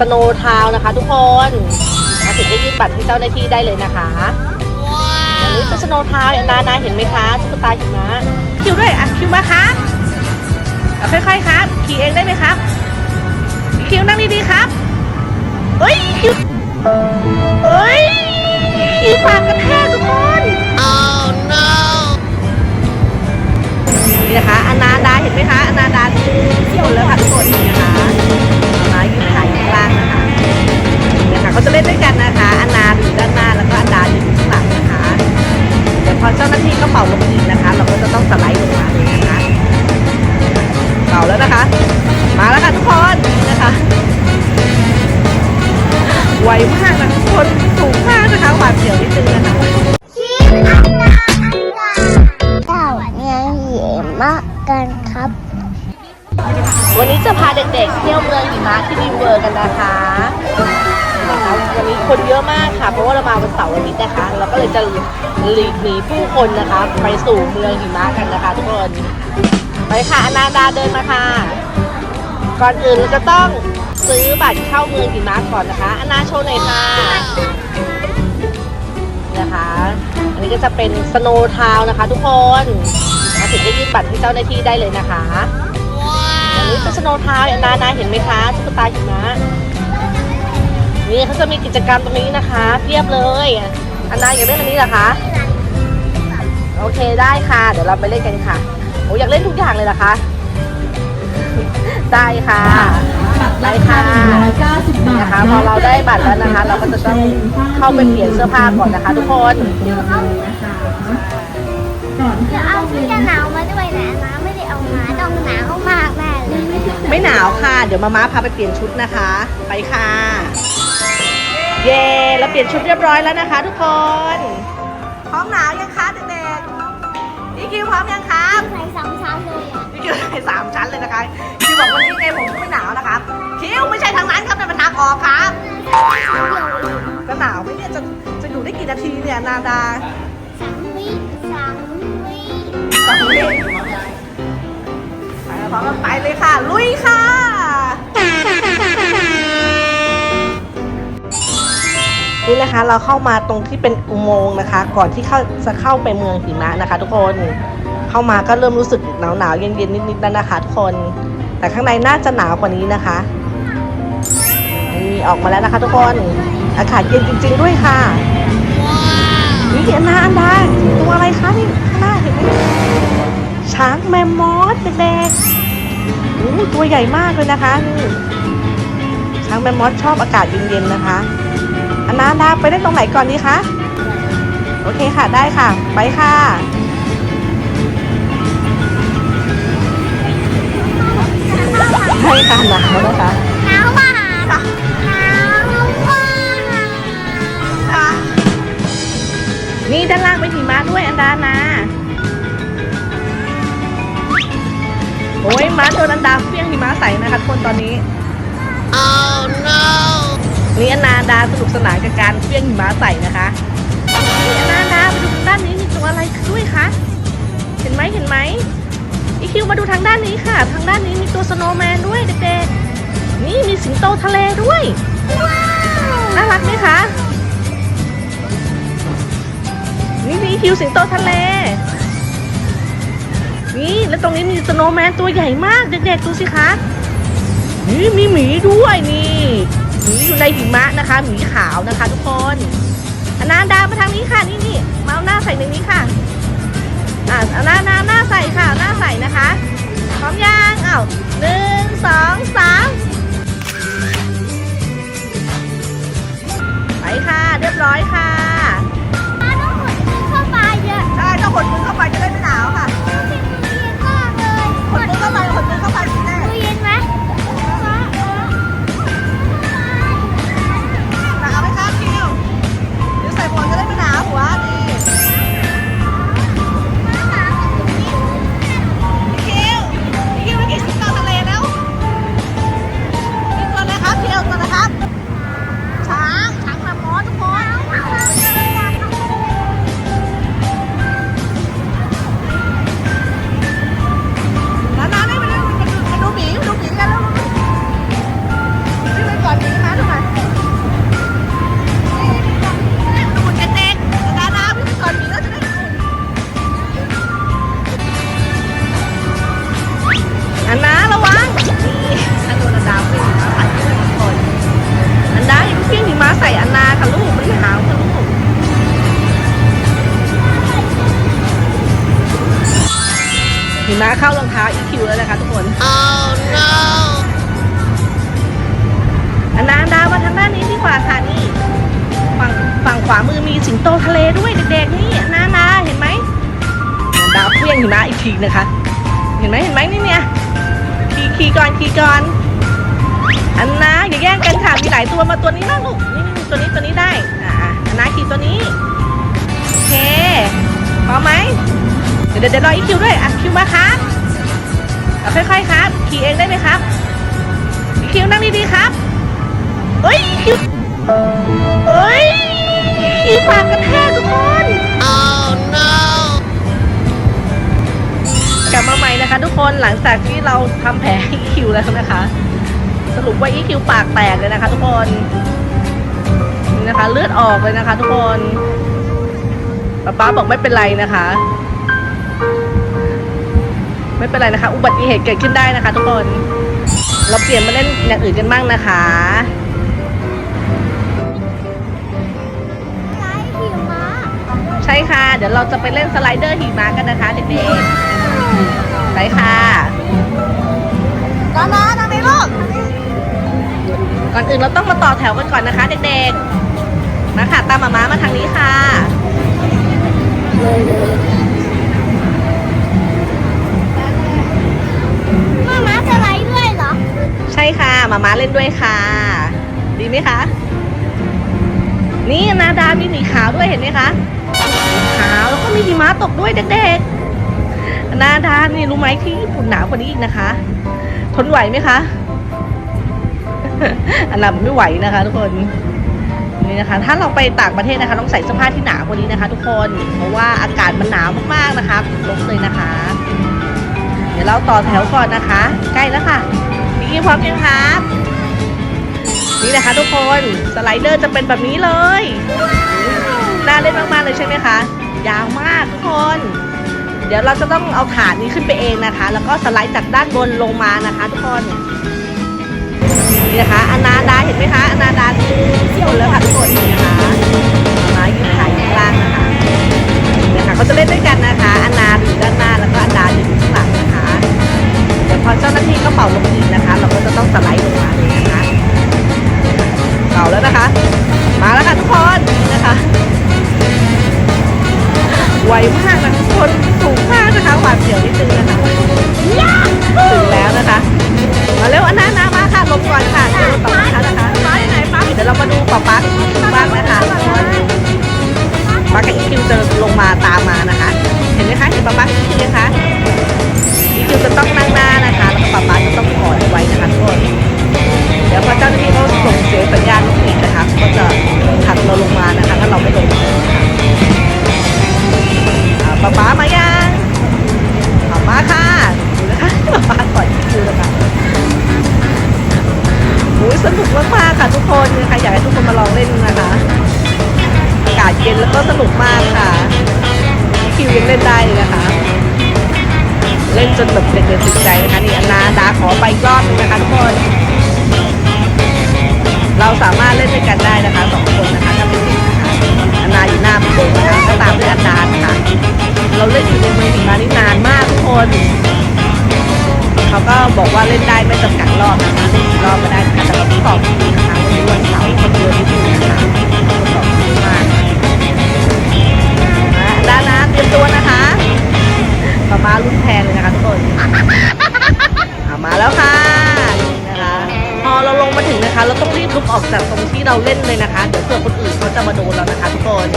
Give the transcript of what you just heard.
สโนว์ทาวน์นะคะ ทุกคนมาถึงได้ยื่นบัตรให้เจ้าหน้าที่ได้เลยนะคะอย่างนี้คือสโนว์ทาวน์นานาเห็นไหมคะตุ๊กตาหิมะคิวด้วยอะคิวมาครับอะค่อยๆครับ ขี่เองได้ไหมครับ คิวนั่งดีๆครับเฮ้ยคิวเฮ้ยคิวปากกระแทกทุกคนนี่นะคะอนาดาเห็นไหมคะอนาดาที่คนแล้วค่ะทุกคน เขาจะเล่นด้วยกันนะคะ อนาอยู่ด้านหน้าแล้วก็อนาอยู่ข้างหลังนะคะ เดี๋ยวพอเจ้าหน้าที่ก็เป่าลงอีกนะคะ เราก็จะต้องสไลด์ลงมาเลยนะคะ เป่าแล้วนะคะ มาแล้วค่ะทุกคนนี่นะคะไวมากนะทุกคนสูงมากนะคะหวาดเสียวนิดนึงนะคะเต่าเนี่ยเหยมากกันครับ วันนี้จะพาเด็กๆเที่ยวเมืองหิมะที่ดีเวอร์กันนะคะ นะคะวันนี้คนเยอะมากค่ะ เพราะว่าเรามาวันเสาร์วันนี้นะคะ เราก็เลยจะหลีกหนีผู้คนนะคะ ไปสู่เมืองหิมะกันนะคะทุกคนไปค่ะอนาดาเดินมาค่ะ ก่อนอื่นเราจะต้องซื้อบัตรเข้าเมืองหิมะก่อนนะคะอนาโชว์หน่อยค่ะนะคะ อันนี้ก็จะเป็นสโนว์ทาวน์นะคะ ทุกคนมาถึงได้ยื่นบัตรให้เจ้าหน้าที่ได้เลยนะคะอันนี้คือสโนว์ทาวน์นานาเห็นไหมคะตุ๊กตาหิมะ นี่เขาจะมีกิจกรรมตรงนี้นะคะเพียบเลยอันนาอยากเล่นอันนี้เหรอคะโอเคได้ค่ะ เดี๋ยวเราไปเล่นกันค่ะโอ้อยากเล่นทุกอย่างเลยเหรอคะได้ค่ะได้ค่ะ190บาทนะคะพอเราได้บัตรแล้วนะคะ เราก็จะต้องเข้าไปเปลี่ยนเสื้อผ้าก่อนนะคะ ทุกคนก่อนที่จะเอาเสื้อหนาวมาด้วยนะนะไม่ได้เอามาต้องหนาวมากแน่เลยไม่หนาวค่ะ เดี๋ยวมาม่าพาไปเปลี่ยนชุดนะคะ ไปค่ะ เย้เราเปลี่ยนชุดเรียบร้อยแล้วนะคะ ทุกคนพร้อมหนาวยังคะเด็กๆนี่คิวพร้อมยังครับใส่สองชั้นเลยอะนี่คิวใส่สามชั้นเลยนะคะคิวบอกวันนี้ไงผมก็ไม่หนาวนะครับคิวไม่ใช่ทางนั้นครับแต่เป็นทางออกครับจะหนาวไหมเนี่ยจะจะอยู่ได้กี่นาทีเนี่ยนาดาสามวิสามวิสองวิไปแล้วพร้อมกันไปเลยค่ะลุยค่ะ นี่นะคะเราเข้ามาตรงที่เป็นอุโมงค์นะคะ ก่อนที่เข้าจะเข้าไปเมืองหิมะนะคะ ทุกคนเข้ามาก็เริ่มรู้สึกหนาวหนาวๆเย็นเย็นๆนิดๆแล้วนะคะทุกคน แต่ข้างในน่าจะหนาวกว่านี้นะคะนี่ออกมาแล้วนะคะ ทุกคนอากาศเย็นจริง ๆ ด้วยค่ะนี่อันดาอันดาตัวอะไรคะนี่ข้างหน้าเห็นไหมช้างแมมมอสเด็กๆโอ้ตัวใหญ่มากเลยนะคะนี่ช้างแมมมอสชอบอากาศเย็นๆนะคะ อันนาดาไปเล่นตรงไหนก่อนดีคะ โอเคค่ะ ได้ค่ะ ไปค่ะใช่ค่ะหนาวนะคะหนาวมากหนาวมากค่ะนี่ด้านล่างเป็นหิมะด้วยอันดานาโอ้ยม้าโดนอันดาเฟี้ยงหิมะใส่นะคะทุกคนตอนนี้ oh no นี่อันนาดาสนุกสนานกับการเฟี้ยงหิมะใส่นะคะนี่อันนาดาไปดูทางด้านนี้มีตัวอะไรด้วยคะเห็นไหมเห็นไหมอีคิวมาดูทางด้านนี้ค่ะ ทางด้านนี้มีตัวสโนว์แมนด้วยเด็กๆนี่มีสิงโตทะเลด้วยน่ารักไหมคะนี่มีคิวสิงโตทะเลนี่แล้วตรงนี้มีสโนว์แมนตัวใหญ่มากเด็กๆดูสิคะนี่มีหมีด้วยนี่ห มีอยู่ในหิมะนะคะหมีขาวนะคะ ทุกคนอนาดามาทางนี้ค่ะนี่นี่มาเอาหน้าใส่ในนี้ค่ะอ่าเอาหน้าหน้าหน้าใส่ค่ะหน้าใส่นะคะพร้อมยังอ้าวหนึ่งสองสามไปค่ะ เรียบร้อยค่ะมาต้องหดมือเข้าไปเยอะใช่ต้องขนมือเข้าไป อันนาระวังนี่อันโดนอันดาวิ่งหิมาใส่ทุกคนอันดาอย่าเพิ่งหิมาใส่อันนาค่ะลูกไม่หาวค่ะลูกหิมาเข้ารองเท้าอีคิวแล้วนะคะทุกคน oh no อันนาดาวมาทางด้านนี้ดีกว่าค่ะนี่ฝั่งฝั่งขวามือมีสิงโตทะเลด้วยเด็กๆนี่อันาเห็นไหมดาวเพี้ยงหิมะอีกทีนะคะ เห็นไหมเห็นไหมนี่เนี่ย ขี่ก่อนขี่ก่อน อันนาอย่าแย่งกันค่ะมีหลายตัวมาตัวนี้บ้างลูกนี่นี่ตัวนี้ตัวนี้ได้อ่าอะอันนาขี่ตัวนี้โอเคพร้อมไหมเดี๋ยวเดี๋ยวรออีคิวด้วยอะคิวมาครับค่อยๆครับ ขี่เองได้ไหมครับอีคิวนั่งดีๆครับเอ้ยคิวเอ้ยอีปากกระแทกทุกคน คะทุกคนหลังจากที่เราทำแผลอีคิวแล้วนะคะ สรุปว่าอีคิวปากแตกเลยนะคะ ทุกคนนี่นะคะ เลือดออกเลยนะคะ ทุกคนป๊าป๊าบอกไม่เป็นไรนะคะ ไม่เป็นไรนะคะ อุบัติเหตุเกิดขึ้นได้นะคะ ทุกคน เราเปลี่ยนมาเล่นอย่างอื่นกันบ้างนะคะไล่หิมะใช่ค่ะ เดี๋ยวเราจะไปเล่นสไลเดอร์หิมะกันนะคะเด็กๆ ไปค่ะตอนนั้นทำไมลูกก่อนอื่นเราต้องมาต่อแถวกันก่อนนะคะ เด็กๆมาค่ะตามหมาม้ามาทางนี้ค่ะมาม้าจะไล่ด้วยเหรอ ใช่ค่ะหมาม้าเล่นด้วยค่ะ ดีไหมคะ นี่นาดามีหมีขาวด้วยเห็นไหมคะขาวแล้วก็มีหิมะตกด้วยเด็กๆ นาดานนี่รู้ไหมที่ญี่ปุ่นหนาวกว่านี้อีกนะคะ ทนไหวไหมคะอันนั้นไม่ไหวนะคะทุกคนนี่นะคะ ถ้าเราไปต่างประเทศนะคะ ต้องใส่เสื้อผ้าที่หนากว่านี้นะคะ ทุกคนเพราะว่าอากาศมันหนาวมากๆนะคะลบเลยนะคะ เดี๋ยวเราต่อแถวก่อนนะคะ ใกล้แล้วค่ะพี่พร้อมยังครับนี่นะคะ ทุกคนสไลเดอร์จะเป็นแบบนี้เลยน่าเล่นมากๆเลยใช่ไหมคะยาวมากทุกคน เดี๋ยวเราจะต้องเอาฐานนี้ขึ้นไปเองนะคะ แล้วก็สไลด์จากด้านบนลงมานะคะ ทุกคนนี่นะคะอนาดาเห็นไหมคะอนาดาเที่ยวแล้วค่ะทุกคนนี่นะคะมายืนถ่ายอยู่ข้างล่างนะคะนี่นะคะเขาจะเล่นด้วยกันนะคะอนาอยู่ด้านหน้าแล้วก็อนาอยู่ข้างหลังนะคะเดี๋ยวพอเจ้าหน้าที่เขาเป่าลมอีกนะคะ เราก็จะต้องสไลด์ลงมาเลยนะคะเป่าแล้วนะคะ มาแล้วค่ะทุกคนนี่นะคะ ไวมากนะทุกคนสูงมากนะคะหวาดเสียวนิดนึงนะคะถึงแล้วนะคะ มาเร็วอันนานามาค่ะลงก่อนค่ะ คิวยังเล่นได้เลยนะคะ เล่นจนแบบเด็กๆติดใจนะคะนี่อันนาดาขอไปกรอบนึงนะคะทุกคน เราสามารถเล่นด้วยกันได้นะคะสองคนนะคะถ้าเป็นเด็กนะคะอันนาอยู่หน้าประตูนะคะก็ตามด้วยอันดานะคะเราเล่นอยู่ในเมืองหิมะนี่นานมากทุกคนเขาก็บอกว่าเล่นได้ไม่จำกัดรอบนะคะเล่นกี่รอบก็ได้นะคะแต่เราต้องสอบคิวนะคะวันนี้วันเสาร์ รียมตัวนะคะป๊าม้ารุ่นแพงเลยนะคะทุกคนเอามาแล้วค่ะนี่นะคะพอเราลงมาถึงนะคะ เราต้องรีบลุกออกจากตรงที่เราเล่นเลยนะคะ เดี๋ยวเผื่อคนอื่นเขาจะมาโดนเรานะคะ ทุกคน